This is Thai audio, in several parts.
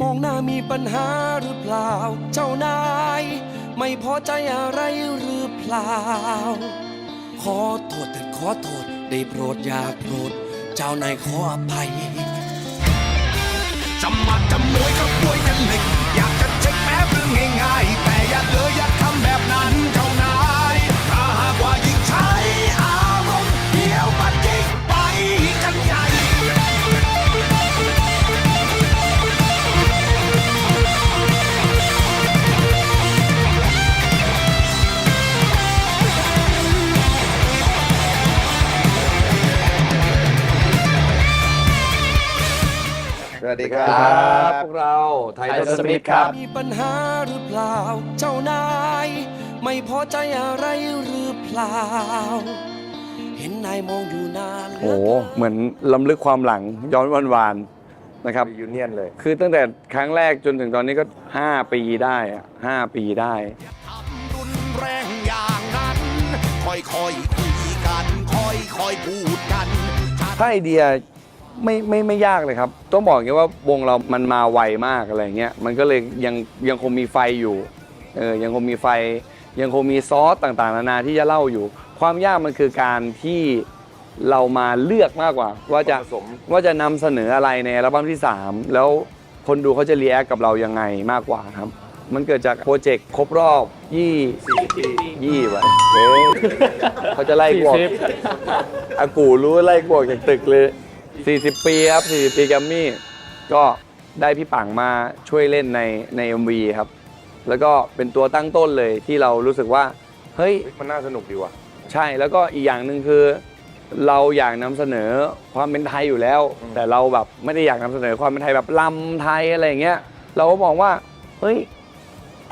มองหน้ามีปัญหาหรือเปล่า เจ้านาย ไม่พอใจอะไรหรือเปล่า ขอโทษแต่ขอโทษ ได้โปรดอย่าโกรธเจ้านายขออภัยจะมาจะมวยก็มวยกันเลยอยากจะเช็คแม้เรื่องง่ายๆแต่อย่าเลย วัสดีครัครับบพวกเราไทยไทยสมิธครับ มีปัญหาหรือเปล่าเจ้านาย ไม่พอใจอะไรหรือเปล่า เห็นนายมองอยู่นาน โอ้โหเหมือนลำลึกความหลังย้อนวันวานๆนะครับ ยูเนียนเลย คือตั้งแต่ครั้งแรกจนถึงตอนนี้ก็ 5 ปีได้อะ5ปีได้ ทำรุนแรงอย่างนั้น ค่อยๆคุยกัน ค่อยๆพูดกัน ถ้าไอเดีย ไม่ไม่ไม่ยากเลยครับ ต้องบอกอย่างนี้ว่าวงเรามันมาไวมากอะไรเงี้ยมันก็เลยยังยังคงมีไฟอยู่เออยังคงมีไฟ ยังคงมีซอสต่างๆ นานาที่จะเล่าอยู่ ความยากมันคือการที่เรามาเลือกมากกว่า ว่าจะผสม ว่าจะนำเสนออะไรในอัลบั้มที่ 3 แล้วคนดูเขาจะรีแอคกับเรายังไงมากกว่าครับ มันเกิดจากโปรเจกต์ครบรอบยี่ยี่วะเฮ้ยเขาจะไล่กวกอากูรู้ไล่กวกจากตึกเลย 40 ปีครับ40ปีแกรมมี่ ก็ได้พี่ปังมาช่วยเล่นในใน MV ครับ แล้วก็เป็นตัวตั้งต้นเลยที่เรารู้สึกว่า เฮ้ย มันน่าสนุกดีว่ะ ใช่แล้วก็อีกอย่างหนึ่งคือ เราอยากนำเสนอความเป็นไทยอยู่แล้ว อืม แต่เราแบบไม่ได้อยากนำเสนอความเป็นไทยแบบลำไทยอะไรอย่างเงี้ยเราก็มองว่าเฮ้ย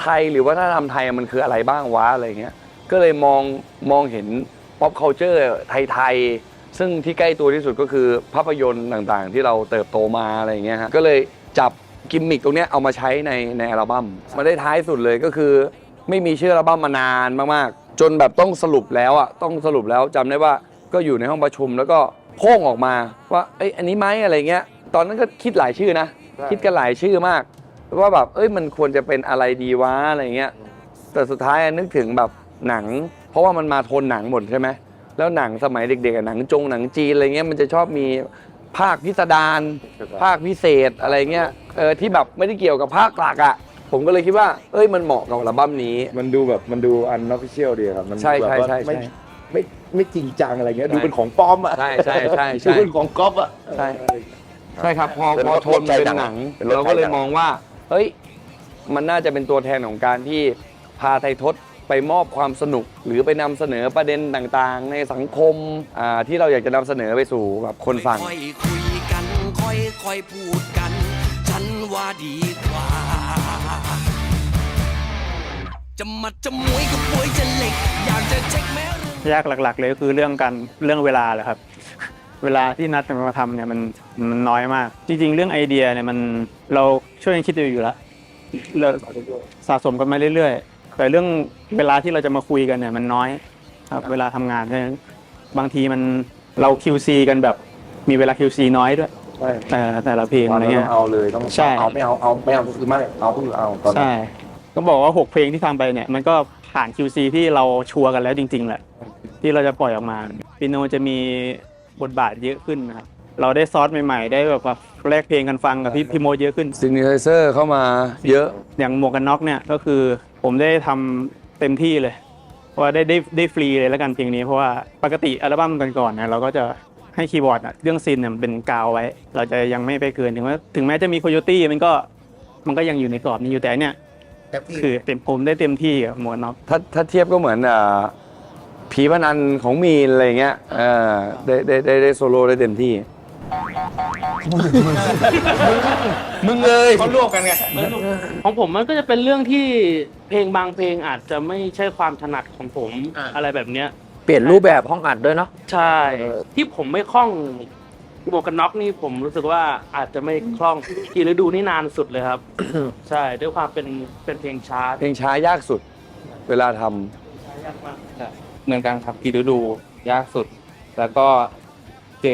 ไทยหรือว่าถ้าทำไทยมันคืออะไรบ้างวะอะไรเงี้ยก็เลยมองมองเห็น pop culture ไทยๆ ซึ่งที่ใกล้ตัวที่สุดก็คือภาพยนตร์ต่างๆ ที่เราเติบโตมาอะไรอย่างเงี้ยฮะก็เลยจับกิมมิคตรงเนี้ยเอามาใช้ในในอัลบั้มมาได้ท้ายสุดเลยก็คือ ไม่มีชื่ออัลบั้มมานานมากๆ จนแบบต้องสรุปแล้วอะต้องสรุปแล้วจำได้ว่าก็อยู่ในห้องประชุมแล้วก็โพ่งออกมาว่าเอ้ยอันนี้ไหมอะไรเงี้ย ตอนนั้นก็คิดหลายชื่อนะ ใช่ คิดกันหลายชื่อมาก ว่าแบบเอ้ยมันควรจะเป็นอะไรดีวะอะไรเงี้ยแต่สุดท้ายนึกถึงแบบหนัง เพราะว่ามันมาโทนหนังหมดใช่ไหม แล้วหนังสมัยเด็กๆอะหนังจงหนังจีนอะไรเงี้ยมันจะชอบมีภาคพิสดารภาคพิเศษอะไรเงี้ยเออที่แบบไม่ได้เกี่ยวกับภาคหลักอะผมก็เลยคิดว่า เอ้ยมันเหมาะกับอัลบั้มนี้ มันดูแบบมันดูอันออฟฟิเชียลดีครับ มันใช่แบบใช่ว่าใช่ไม่ใช่ ไม่ไม่จริงจังอะไรเงี้ยใช่ดูเป็นของปลอมอะใช่ใช่ใช่ดูใช่เป็นของก๊อปอะ ใช่ใช่ครับพอเป็นพรอถโทนมันเป็นหนัง เป็นรถเราก็เลยไทยหนัง มองว่า เฮ้ย มันน่าจะเป็นตัวแทนของการที่พาไทยทศ ไปมอบความสนุก หรือไปนำเสนอประเด็นต่างๆ ในสังคมอ่าที่เราอยากจะนำเสนอไปสู่แบบคนฟัง ค่อยๆคุยกัน ค่อยๆพูดกัน ฉันว่าดีกว่า จะมัดจะมวยกับมวยจะเหล็ก อยากจะเช็คแม้เรื่อง ยากหลัก ๆ เลยก็คือเรื่องการเรื่องเวลาแหละครับ เวลาที่นัดกันมาทำเนี่ยมันมันน้อยมาก จริง ๆ เรื่องไอเดียเนี่ยมันเราช่วยกันคิดอยู่แล้วเราสะสมกันมาเรื่อยๆ แต่เรื่องเวลาที่เราจะมาคุยกันเนี่ยมันน้อยครับเวลาทำงานเพราะฉะนั้นบางทีมันเรา QC กันแบบมีเวลา QC น้อยด้วยใช่แต่แต่ละเพลงอะไรเราเงี้ต้ยองเอาเลยต้องใช่ เอาไม่เอาเอาไม่เอาก็คือไม่เอาก็คือเอาตอนนั้นใช่ก็บอกว่า 6 เพลงที่ทำไปเนี่ยมันก็ผ่าน QC ที่เราชัวร์กันแล้วจริง ๆ แหละ ที่เราจะปล่อยออกมาปิโนจะมีบทบาทเยอะขึ้นนะครับเราได้ซอสใหม่ ๆ ได้แบบว่า แลกเพลงกันฟังกับพี่พี่โมดเยอะขึ้น ซิงเกิลเซอร์เข้ามาเยอะ อย่างหมวกกันน็อกเนี่ยก็คือผมได้ทำเต็มที่เลยเพราะว่าได้ได้ได้ฟรีเลยแล้วกันเพลงนี้เพราะว่าปกติอัลบั้มก่อนๆเนี่ยเราก็จะให้คีย์บอร์ดอะเรื่องซีนเนี่ยมันเป็นกาวไว้ เราจะยังไม่ไปเกินถึงว่าถึงแม้จะมีโคโยตี้มันก็มันก็ยังอยู่ในกรอบนี้อยู่แต่อันเนี่ยคือเต็มผมได้เต็มที่กับหมวกกันน็อก ถ้าถ้าเทียบก็เหมือนอ่าผีพนันของมีนอะไรเงี้ยเออได้ได้ได้ได้โซโล่ได้เต็มที่ มึงเลยเขารวบกันไงของผมมันก็จะเป็นเรื่องที่เพลงบางเพลงอาจจะไม่ใช่ความถนัดของผมอะไรแบบเนี้ย เปลี่ยนรูปแบบห้องอัดด้วยเนาะใช่ที่ผมไม่คล่องหมวกกันน็อกนี่ผมรู้สึกว่าอาจจะไม่คล่องกี่ฤดูนี่นานสุดเลยครับ ใช่ด้วยความเป็นเป็นเพลงช้า เพลงช้ายากสุด เวลาทำยากมากเหมือนกันครับกี่ฤดูยากสุด แล้วก็เจ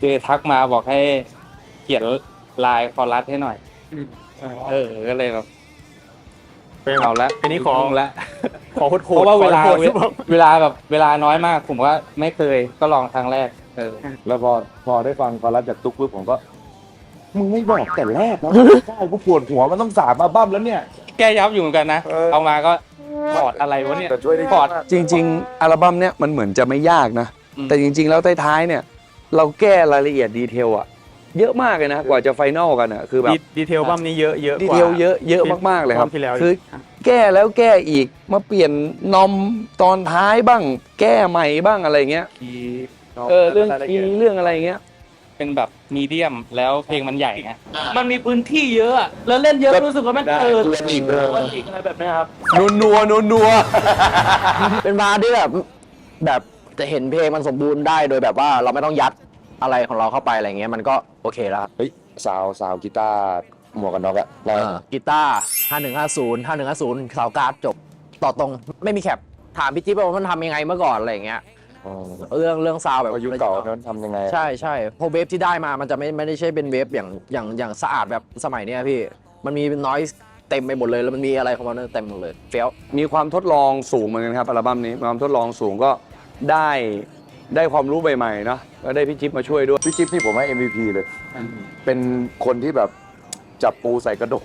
เจทักมาบอกให้เขียนลายคอรัสให้หน่อย เออ ก็เลยแบบเอาละอันนี้ขอยุ่งละ ขอโคตรโหเพดราะว่าเวลาขอโหดเวเวลาแบบเวลาน้อยมากผมว่าไม่เคยก็ลองครั้งแรก เออ แล้วพอพอได้ฟังคอรัสจากตุ๊กปุ๊บผมก็ มึงไม่บอกแต่แรกนะใช่กูปวดหัวมันต้องสามอัลบั้มแล้วเนี่ย แก้ยับอยู่เหมือนกันนะ เออเอามาก็พอร์ดอะไรวะเนี่ยแต่ช่วยได้พอร์ดจริง ๆ อัลบั้มเนี้ยมันเหมือนจะไม่ยากนะอืมแต่จริง ๆ แล้วท้ายๆเนี่ย เราแก้รายละเอียดดีเทลอะเยอะมากเลยนะ กว่าจะไฟนอลกันอะคือแบบดีดีเทลบัมนี้เยอะเยอะดีกว่าเทลเยอะเยอะมากๆเลยครับรอบที่แล้วคือแก้แล้วแก้อีกมาเปลี่ยนนอมตอนท้ายบ้าง แก้ใหม่บ้างอะไรเงี้ยคีย์เออเรื่องคีย์เรื่องอะไรเงี้ย เป็นแบบมีเดียมแล้วเพลงมันใหญ่ไงมันมีพื้นที่เยอะอะแล้วเล่นเยอะรู้สึกว่าแม่งเออเล่นอีกเออวันอีกอะไรแบบเนี้ยครับนัวนัวนัวนัวเป็นบาร์ที่แบบแบบ จะเห็นเพลงมันสมบูรณ์ได้โดยแบบว่าเราไม่ต้องยัดอะไรของเราเข้าไปอะไรเงี้ยมันก็โอเคแล้วครับเฮ้ยสาวสาวกีตาร์หมวกกันน็อกอะเราเออกีตาร์5150 5150สาวการ์ดจบต่อตรงไม่มีแคปถามพี่จิ๊บว่ามันทำยังไงเมื่อก่อนอะไรเงี้ยอ๋อเรื่องเรื่องซาวแบบอายุเก่านั้นทำยังไงอะใช่ใช่เพราะเวฟที่ได้มา มันจะไม่ไม่ได้ใช่เป็นเวฟอย่างอย่างอย่างสะอาดแบบสมัยเนี้ยพี่ มันมีน้อยเต็มไปหมดเลย แล้วมันมีอะไรของมันเต็มหมดเลย เฟี้ยว มีความทดลองสูงเหมือนกันครับอัลบั้มนี้มีความทดลองสูงก็ ได้ได้ความรู้ใหม่ๆเนาะก็ได้พี่จิ๊บมาช่วยด้วย พี่จิ๊บนี่ผมให้ MVP เลย เป็นคนที่แบบจับปูใส่กระดง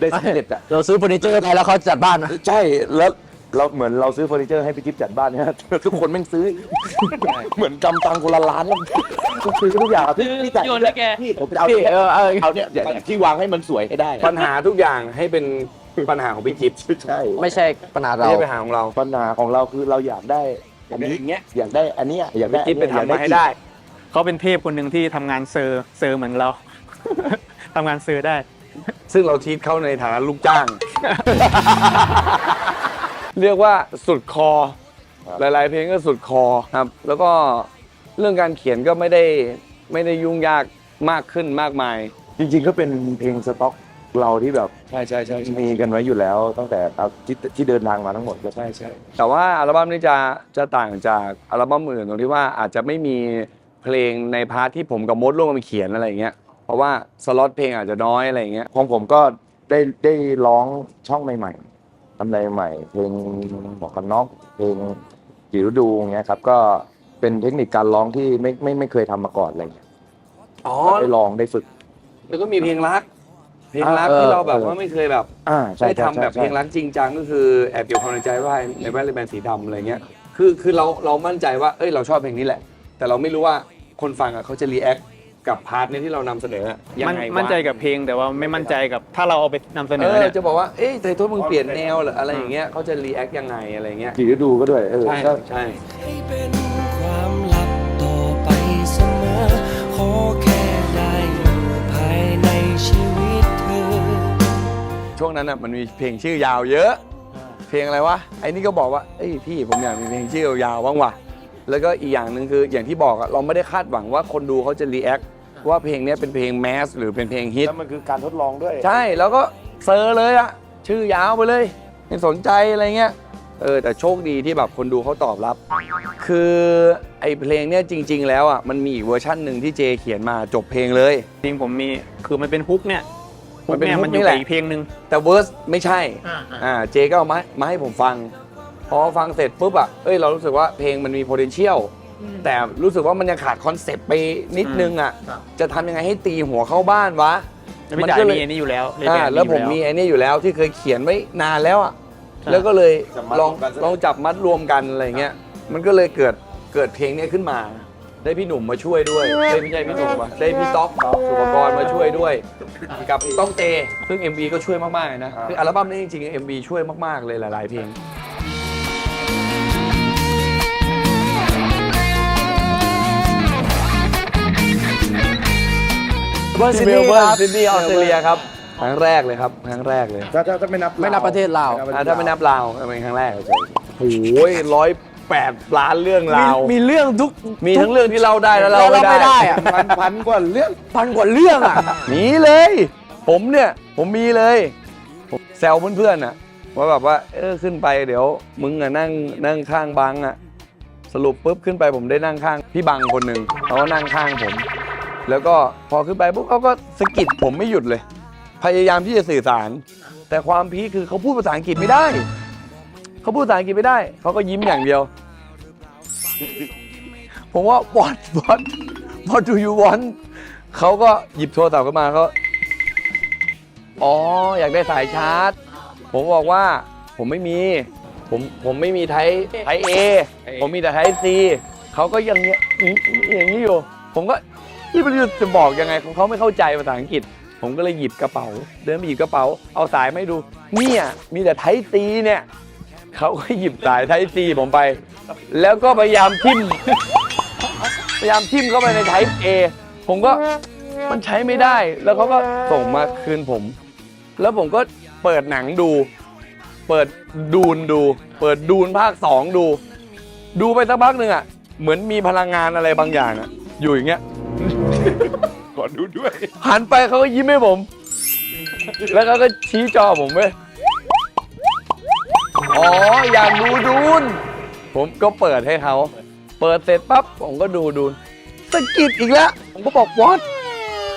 ได้สำเร็จอะเราซื้อเฟอร์นิเจอร์ไปแล้วเขาจัดบ้านนะใช่แล้วเราเหมือนเราซื้อเฟอร์นิเจอร์ให้พี่จิ๊บจัดบ้านเนี่ย ทุกคนแม่งซื้อ เหมือนกำตังคนละล้านแล้วก็ซื้อทุกอย่างพี่พี่จ่ายโยนให้แก พี่ผมจะเอาพี่เออเออเอาเนี่ยเนี่ยที่วางให้มันสวยให้ได้ ปัญหาทุกอย่างให้เป็นปัญหาของพี่จิ๊บใช่ไม่ใช่ปัญหาไม่เราใช่ปัญหาของเราปัญหาของเราคือเราอยากได้ อันนี้อย่างเงี้ยอยากได้อันเนี้ยอยากได้พี่จิ๊บไปอันเนี้ยทำมาให้ได้ เขาเป็นเทพคนหนึ่งที่ทำงานเซอร์เซอร์เหมือนเรา ทำงานเซอร์ได้ ซึ่งเราทีทเขาในฐานะลูกจ้าง เรียกว่าสุดคอ หลายๆ เพลงก็สุดคอครับ แล้วก็เรื่องการเขียนก็ไม่ได้ไม่ได้ยุ่งยากมากขึ้นมากมาย จริงๆก็เป็นเพลงสต็อก เราที่แบบใช่ใช่ใช่มีกันไว้อยู่แล้วตั้งแต่เอาที่ที่เดินทางมาทั้งหมดก็ใช่ใช่แต่ว่าอัลบั้มนี้จะจะต่างจากอัลบั้มอื่นตรงที่ว่าอาจจะไม่มีเพลงในพาร์ทที่ผมกับมดร่วมกันเขียนอะไรอย่างเงี้ยเพราะว่าสล็อตเพลงอาจจะน้อยอะไรอย่างเงี้ยของผมก็ได้ได้ร้องช่องใหม่ๆทำอะไรใหม่เพลงหมวกกันน็อกเพลงกี่ฤดูอย่างเงี้ยครับก็เป็นเทคนิคการร้องที่ไม่ไม่ไม่เคยทำมาก่อนอะไรเงี้ยอ๋อ ได้ลองได้ฝึก แล้วก็มีเพลงรัก เพลงรักเออที่เราแบบเออว่าไม่เคยแบบอ่าใช่ได้ใช่ทำแบบใช่เพลงรักจริงจังก็คือแอบเกี่ยวความในใจว่าในแว่นเลแบนสีดำอะไรเงี้ยคือคือเราเรามั่นใจว่าเอ้ยเราชอบเพลงนี้แหละ แต่เราไม่รู้ว่าคนฟังอะเขาจะรีแอคกับพาร์ทนี้ที่เรานำเสนออะยังมันไงวะมั่นใจกับเพลงแต่ว่าไม่มั่นใจกับถ้าเราเอาไปนำเสนเอออเนี่ย จะบอกว่า เอ้ยไทยโทษมึงเปลี่ยนแนวเหรออะไรอย่างเงี้ยเขาจะรีแอคยังไงอะไรเงี้ยกี่ฤดูก็ด้วยเออใช่ก็ ใช่ ให้เป็น ช่วงนั้นอะมันมีเพลงชื่อยาวเยอะ เพลงอะไรวะไอ้นี่ก็บอกว่าเอ้ยพี่ผมอยากมีเพลงชื่อยาวๆบ้างว่ะแล้วก็อีกอย่างหนึ่งคืออย่างที่บอกอะเราไม่ได้คาดหวังว่าคนดูเขาจะรีแอคว่าเพลงเนี้ยเป็นเพลงแมสหรือเป็นเพลงฮิต แล้วมันคือการทดลองด้วย ใช่แล้วก็เซอร์เลยอะชื่อยาวไปเลยไม่สนใจอะไรเงี้ยเออแต่โชคดีที่แบบคนดูเขาตอบรับ คือไอ้เพลงเนี้ยจริง ๆ แล้วอะมันมีอีกเวอร์ชันหนึ่งที่เจเขียนมาจบเพลงเลย จริงผมมีคือมันเป็นฮุกเนี่ยฮุ มันกเป็นเนี่ยฮุกมันอยู่นี่แหกับละอีกเพลงหนึ่งแต่เวอร์สไม่ใช่อ่าเจก็เอามามาให้ผมฟัง พอฟังเสร็จปุ๊บอะเอ้ยเรารู้สึกว่าเพลงมันมี potential แต่รู้สึกว่ามันยังขาดคอนเซปต์ไปนิดนึงอะจะทำยังไงให้ตีหัวเข้าบ้านวะแล้วพี่จ่ายก็เลมียอันนี้อยู่แล้วเยอ่าบบแล้วผมอยู่มีไอ้นี่อยู่แล้วที่เคยเขียนไว้นานแล้วอะใช่แล้วก็เลยจับมัดลองรวมกันซะลองจับมัดรวมกันอะไรเงี้ยมันก็เลยเกิดเกิดเพลงเนี้ยขึ้นมา ได้พี่หนุ่มมาช่วยด้วยเอ้ยไม่ใช่พี่หนุ่มว่ะได้พี่ต๊อกสุภกรมาช่วยด้วย กับต้องเต ซึ่ง MV ก็ช่วยมากๆเลยนะคืออัลบั้มนี้จริงๆ MV ช่วยมากๆเลยหลายๆเพลงเบอร์ซิที่ดเมนีลย์เบิร์นครับซิดนีย์ออสเตรเลียครับครั้งแรกเลยครับครั้งแรกเลยถ้าถ้าถ้าไม่นับไม่นับประเทศลาว อ่าถ้าไม่นับลาวเป็นครั้งแรกโอ้ยร้อย แปดล้านเรื่องราว มีเรื่องทุกมีทั้งเรื่องที่เล่าได้และเราเล่าไม่ไม่ได้ได้อะพันพันกว่าเรื่องพันกว่าเรื่องอะมีเลย ผมเนี่ยผมมีเลยผมแซวเพื่อนๆอะว่าแบบว่าเออขึ้นไปเดี๋ยว มึงอะนั่งนั่งข้างบังอะสรุปปุ๊บขึ้นไปผมได้นั่งข้างพี่บังคนหนึ่งเขาก็นั่งข้างผม แล้วก็พอขึ้นไปปุ๊บเขาก็สะกิดผมไม่หยุดเลย พยายามที่จะสื่อสาร แต่ความพีคคือเขาพูดภาษาอังกฤษไม่ได้ เขาพูดภาษาอังกฤษไม่ได้ เขาก็ยิ้มอย่างเดียว ผมว่า what what what do you want เขาก็หยิบโทรศัพท์ขึ้นมาเขาอ๋อ อยากได้สายชาร์จ ผมบอกว่าผมไม่มี ผมผมไม่มีไทยไทยเอผมมีแต่ไทยซีเขาก็ยังเงี้ยอย่างนี้อยู่ ผมก็ที่ไม่รู้จะบอกยังไงของเขาไม่เข้าใจภาษาอังกฤษ ผมก็เลยหยิบกระเป๋า เดินไปหยิบกระเป๋า เอาสายไม่ดู เนี่ยมีแต่ไทยซีเนี่ย เขาก็หยิบสายไทยซีผมไป แล้วก็พยายามทิมพยายามทิมเข้าไปในไทป์ A ผมก็มันใช้ไม่ได้ แล้วเขาก็ส่งมาคืนผม แล้วผมก็เปิดหนังดู เปิดดูนดู เปิดดูนภาคสองดู ดูไปสักพักหนึ่งอะ เหมือนมีพลังงานอะไรบางอย่างอะ อยู่อย่างเงี้ย ขอดูด้วย หันไปเขาก็ยิ้มให้ผม แล้วเขาก็ชี้จอผมเว้ย อ๋ออยากดูดูน ผมก็เปิดให้เขา เปิดเสร็จปั๊บผมก็ดูดูนสะกิดอีกแล้ว ผมก็บอกวอต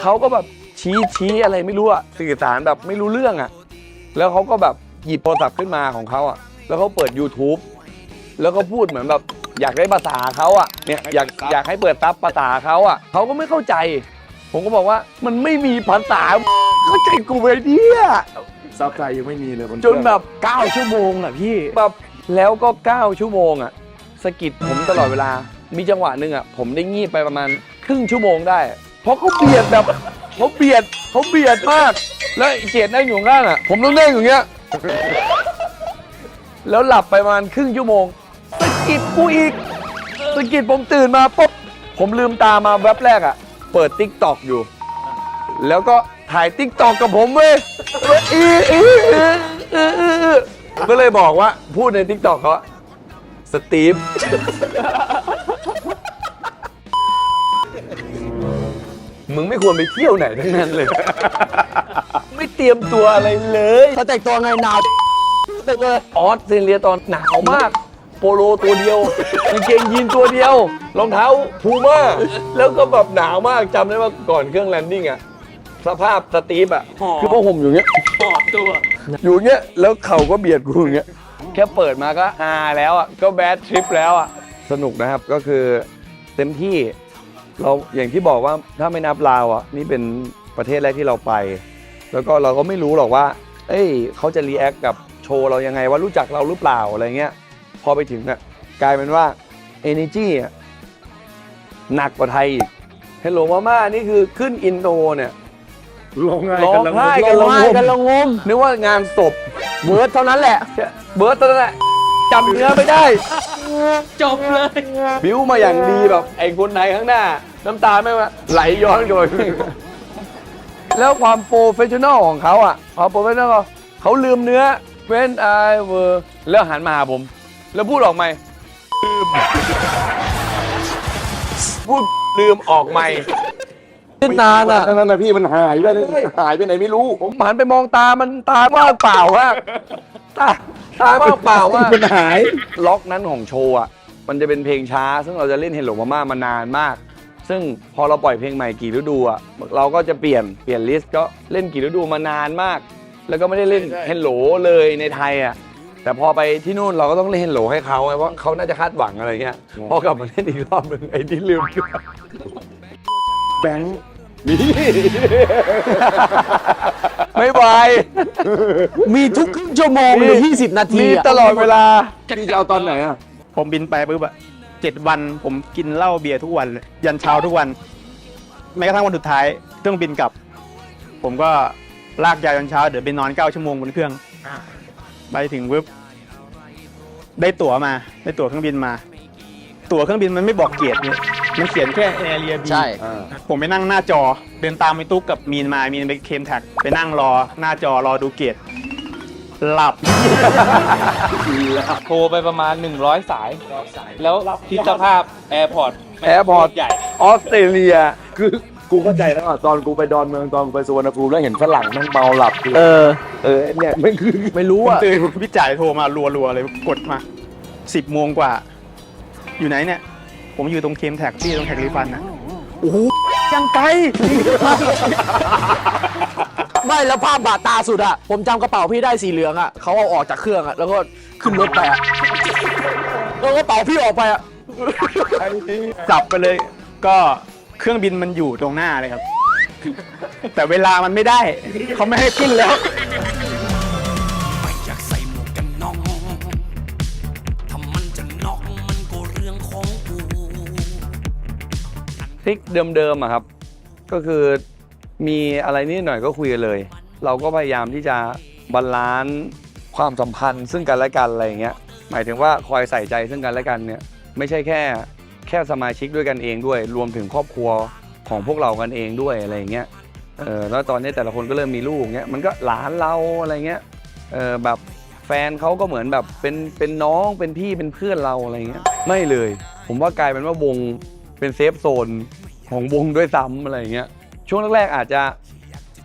เขาก็แบบชี้ชี้อะไรไม่รู้อะสื่อสารแบบไม่รู้เรื่องอะแล้วเขาก็แบบหยิบโทรศัพท์ขึ้นมาของเขาอะแล้วเขาเปิด YouTube แล้วก็พูดเหมือนแบบอยากได้ภาษาเขาอะเนี่ยอยากอยากให้เปิดซับภาษาเขาอะเขาก็ไม่เข้าใจ ผมก็บอกว่ามันไม่มีภาษาเข้าใจกูไปเนี่ย ซับไทยยังไม่มีเลยบนจนแบบ9ชั่วโมงอะพี่แบบแล้วก็ 9 ชั่วโมงอะสะกิดผมตลอดเวลา มีจังหวะหนึ่งอะผมได้งีบไปประมาณครึ่งชั่วโมงได้ เพราะเขาเบียดแบบเขาเบียดเขาเบียดมาก แล้วไอ้เจดนั่งอยู่ข้างๆอะ ผมต้องนั่งอยู่อย่างเงี้ย แล้วหลับไปประมาณครึ่งชั่วโมงสะกิดกูอีกสะกิดผมตื่นมาปุ๊บผมลืมตามาแวบแรกอะ เปิดติ๊กตอกอยู่ แล้วก็ ถ่ายติ๊กตอกกับผมเว้ยอีอีอีอีอีก็เลยบอกว่าพูดในติ๊กตอกเขาว่าสตีฟ มึงไม่ควรไปเที่ยวไหนทั้งนั้นเลย ไม่เตรียมตัวอะไรเลย เขาแต่งตัวไงหนาวตึกเลยออสเตรเลียตอนหนาวมาก โปโลตัวเดียวกางเกงยีนตัวเดียว รองเท้าพูม่าแล้วก็แบบหนาวมากจำได้ว่าก่อนเครื่องแลนดิ้งอะ สภาพสตีฟอะหอ คือพ่อห่มอยู่เงี้ย ปอดตัว อยู่เงี้ย แล้วเข่าก็เบียดกูอย่างเงี้ย แค่เปิดมาก็ฮาแล้วอะ ก็แบดทริปแล้วอะ สนุกนะครับ ก็คือเต็มที่ เราอย่างที่บอกว่าถ้าไม่นับลาวอะ นี่เป็นประเทศแรกที่เราไป แล้วก็เราก็ไม่รู้หรอกว่า เอ้ย เขาจะรีแอคกับโชว์เรายังไงว่ารู้จักเราหรือเปล่าอะไรเงี้ย พอไปถึงอะ กลายเป็นว่า Energy อะหนักกว่าไทยอีก เฮลโลมาม่านี่คือขึ้นอินโทรเนี่ย ร้องไห้ร้องไห้กันร้ละองงไห้มกันละงมนึกว่างานศพเบิร์ดเท่านั้นแหละ เบิร์ตตอนนั้นแหละจำเนื้อไม่ได้ จบเลย บิวมาอย่างดีแบบไอ้คนไหนข้างหน้า น้ำตาไม่มาไหลย้อนกลับไปแล้วความโปรเฟชชั่นอลของเขาอะความโปรเฟชชั่นอลเขาลืมเนื้อ when I were แล้วหันมาหาผม แล้วพูดออกใหม่ลืม พูดลืมออกใหม่ นานอะนั่นนะพี่มันหายไปเลยหายไปไหนไม่รู้ผมหันไปมองตามันตาว่างเปล่ามากตาตาว่างเปล่ามากมันหาย ล็อกนั้นของโชว์อะมันจะเป็นเพลงช้า ซึ่งเราจะเล่นเฮลโลมาม่ามานานมาก ซึ่งพอเราปล่อยเพลงใหม่กี่ฤดูอะเราก็จะเปลี่ยนเปลี่ยนลิสต์ก็เล่นกี่ฤดูมานานมาก แล้วก็ไม่ได้เล่นเฮลโลเลยในไทยอะแต่พอไปที่นู่นเราก็ต้องเล่นเฮลโลให้เขาไงเพราะเขาน่าจะคาดหวังอะไรเงี้ยพอกลับมาเล่นอีกรอบหนึ่งไอ้ที่ลืม แบงค์ ไม่ไหวมีทุกครึ่งชั่วโมงหรือ20 นาทีมีอะตลอดเวลาพี่จะเอาตอนไหนอะผมบินไปปุ๊บอะเจ็ดวันผมกินเหล้าเบียร์ทุกวันเลยยันเช้าทุกวัน แม้กระทั่งวันสุดท้ายเครื่องบินกลับ ผมก็ลากยาวยันเช้าเดี๋ยวไปนอนเก้าชั่วโมงบนเครื่องไปถึงปุ๊บได้ตั๋วมา ได้ตั๋วเครื่องบินมา ตั๋วเครื่องบินมันไม่บอกเกียรติเนี่ย มันเขียนแค่แอร์เรียบีใช่ผมไปนั่งหน้าจอ เดินตามไปตุ๊กกับมีนมา มีนไปเคมแท็กไปนั่งรอหน้าจอรอดูเกียรติหลับ โทรไปประมาณ 100 สาย แล้วคิดสภาพแอร์พอร์ตแอร์พอร์ตใหญ่ ออสเตรเลีย คือกูเข้าใจแล้วอะตอนกูไปดอนเมืองตอนกูไปสุวรรณภูมิแล้วเห็นฝรั่งแม่งเมาหลับคือเออ เออเนี่ยมันคือไม่รู้ผมอะ ตื่นพี่จ่ายโทรมารัวๆเลยกดมาสิบโมงกว่า อยู่ไหนเนี่ย ผมอยู่ตรงเคมแท็กพี่ตรงแท็กรีฟันนะโอ้โหยังไกล ไม่แล้วภาพบาดตาสุดอะผมจำกระเป๋าพี่ได้สีเหลืองอะเขาเอาออกจากเครื่องอะแล้วก็ขึ้นรถไปอะแล้วกระเป๋าพี่ออกไปอะจับไปเลยก็เครื่องบินมันอยู่ตรงหน้าเลยครับ แต่เวลามันไม่ได้ เขาไม่ให้ขึ้นแล้ว ทริคเดิมๆอะครับ ก็คือมีอะไรนิดหน่อยก็คุยกันเลย เราก็พยายามที่จะบาลานซ์ความสัมพันธ์ซึ่งกันและกันอะไรอย่างเงี้ยหมายถึงว่าคอยใส่ใจซึ่งกันและกันเนี่ยไม่ใช่แค่แค่สมาชิกด้วยกันเองด้วย รวมถึงครอบครัวของพวกเรากันเองด้วยอะไรอย่างเงี้ยเออแล้วตอนนี้แต่ละคนก็เริ่มมีลูกเงี้ยมันก็หลานเราอะไรเงี้ยเออแบบแฟนเขาก็เหมือนแบบเป็นเป็นน้องเป็นพี่เป็นเพื่อนเราอะไรเงี้ยไม่เลย ผมว่ากลายเป็นว่าวง เป็นเซฟโซนของวงด้วยซ้ำอะไรอย่างเงี้ยช่วงแรกๆอาจจะ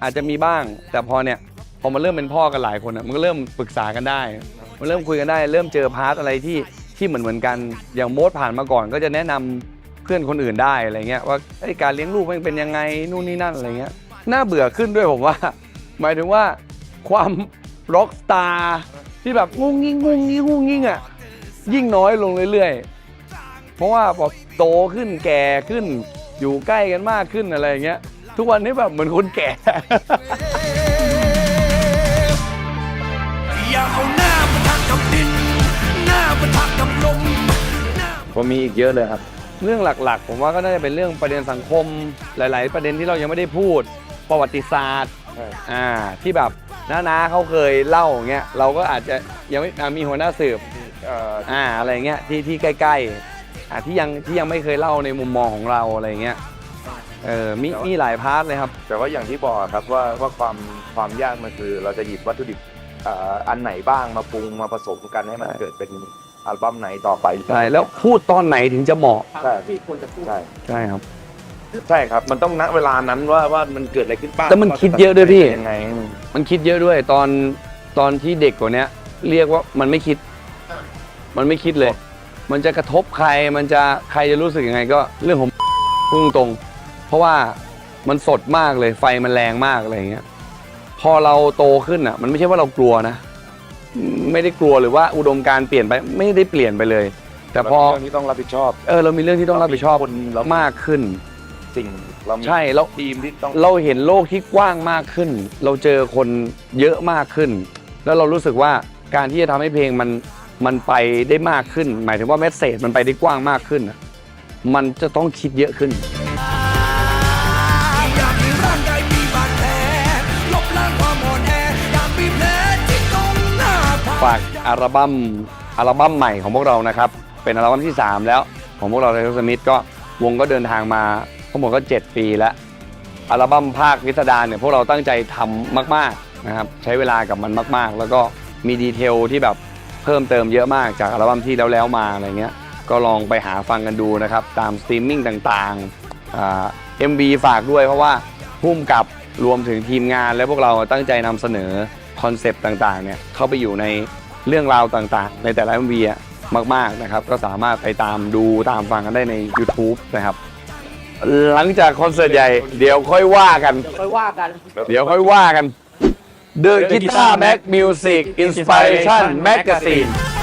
อาจจะมีบ้าง แต่พอเนี่ยพอมันเริ่มเป็นพ่อกันหลายคนอะมันก็เริ่มปรึกษากันได้ มันเริ่มคุยกันได้ เริ่มเจอพาร์ทอะไรที่ที่เหมือนเหมือนๆกันอย่างโมดผ่านมาก่อน ก็จะแนะนำเพื่อนคนอื่นได้อะไรเงี้ยว่าไอการเลี้ยงลูกมันเป็นยังไงนู่นนี่นั่นอะไรเงี้ยน่าเบื่อขึ้นด้วยผมว่า หมายถึงว่าความร็อกสตาร์ที่แบบงุ้งงิ้งงุ้งงิ้งงุ้งงิ้งอะยิ่งน้อยลงเรื่อยๆ เพราะว่าพอโตขึ้นแก่ขึ้น อยู่ใกล้กันมากขึ้นอะไรอย่างเงี้ย ทุกวันนี้แบบเหมือนคนแก่ อย่าเอาหน้ามาทักกับดินหน้ามาทักกับลมผมมีอีกเยอะเลยครับ เรื่องหลักๆ ผมว่าก็น่าจะเป็นเรื่องประเด็นสังคมหลาย ๆ ประเด็นที่เรายังไม่ได้พูด ประวัติศาสตร์ใช่อ่าที่แบบน้าๆเขาเคยเล่าอย่างเงี้ยเราก็อาจจะยังไม่อ่ามีหัวหน้าสืบเอ่ออ่าอะไรเงี้ยที่ที่ใกล้ ๆ อ่าที่ยังที่ยังไม่เคยเล่าในมุมมองของเราอะไรเงี้ยเออมีมีหลายพาร์ทเลยครับ แต่ว่าอย่างที่บอกอะครับว่าว่าความความยากมันคือ เราจะหยิบวัตถุดิบเอ่ออันไหนบ้างมาปรุงมาผสมกันให้มันใช่ เกิดเป็นอัลบั้มไหนต่อไปใช่แล้วพูดตอนไหนถึงจะเหมาะใช่ใช่ใช่ครับ ใช่ครับ มันต้องณเวลานั้นว่าว่ามันเกิดอะไรขึ้นบ้างแล้วมันคิดเยอะด้วยพี่ ยังไงมันคิดเยอะด้วยตอนตอนที่เด็กกว่าเนี้ย เรียกว่ามันไม่คิด มันไม่คิดเลย มันจะกระทบใครมันจะใครจะรู้สึกยังไงก็เรื่องของพูดตรงๆเพราะว่ามันสดมากเลยไฟมันแรงมากอะไรอย่างเงี้ยพอเราโตขึ้นอะ มันไม่ใช่ว่าเรากลัวนะ ไม่ได้กลัวหรือว่าอุดมการณ์เปลี่ยนไปไม่ได้เปลี่ยนไปเลย แต่พอเรื่องนี้ต้องรับผิดชอบ เออเรามีเรื่องที่ต้องรับผิดชอบคนเรามากขึ้น สิ่งเรามีใช่แล้ว ทีมที่ต้องเราเห็นโลกที่กว้างมากขึ้น เราเจอคนเยอะมากขึ้น แล้วเรารู้สึกว่าการที่จะทำให้เพลงมัน มันไปได้มากขึ้น หมายถึงว่าเมสเซจมันไปได้กว้างมากขึ้น มันจะต้องคิดเยอะขึ้น อยากให้ร่างกายมีบาดแผลลบล้างความอ่อนแออยากมีแผลที่ตรงหน้าผาก ฝากอัลบั้มอัลบั้มใหม่ของพวกเรานะครับ เป็นอัลบั้มที่ 3 แล้ว ของพวกเราไททสมิธก็วงก็เดินทางมาทั้งหมดก็ 7 ปีแล้ว อัลบั้มภาควิสดารเนี่ยพวกเราตั้งใจทำมาก ๆ นะครับ ใช้เวลากับมันมาก ๆ แล้วก็มีดีเทลที่แบบ เพิ่มเติมเยอะมากจากอัลบั้มที่แล้วแล้วๆมาอะไรเงี้ยก็ลองไปหาฟังกันดูนะครับ ตามสตรีมมิ่งต่างๆอ่า MV ฝากด้วยเพราะว่าพุ่มกับรวมถึงทีมงานและพวกเราตั้งใจนำเสนอคอนเซปต์ต่างๆเนี่ยเข้าไปอยู่ในเรื่องราวต่างๆ ในแต่ละ MV อะมากๆนะครับ ก็สามารถไปตามดูตามฟังกันได้ใน YouTube นะครับ หลังจากคอนเสิร์ตใหญ่ เดี๋ยวค่อยว่ากันค่อยว่ากันเดี๋ยวค่อยว่ากัน The Guitar Mag Music Inspiration Magazine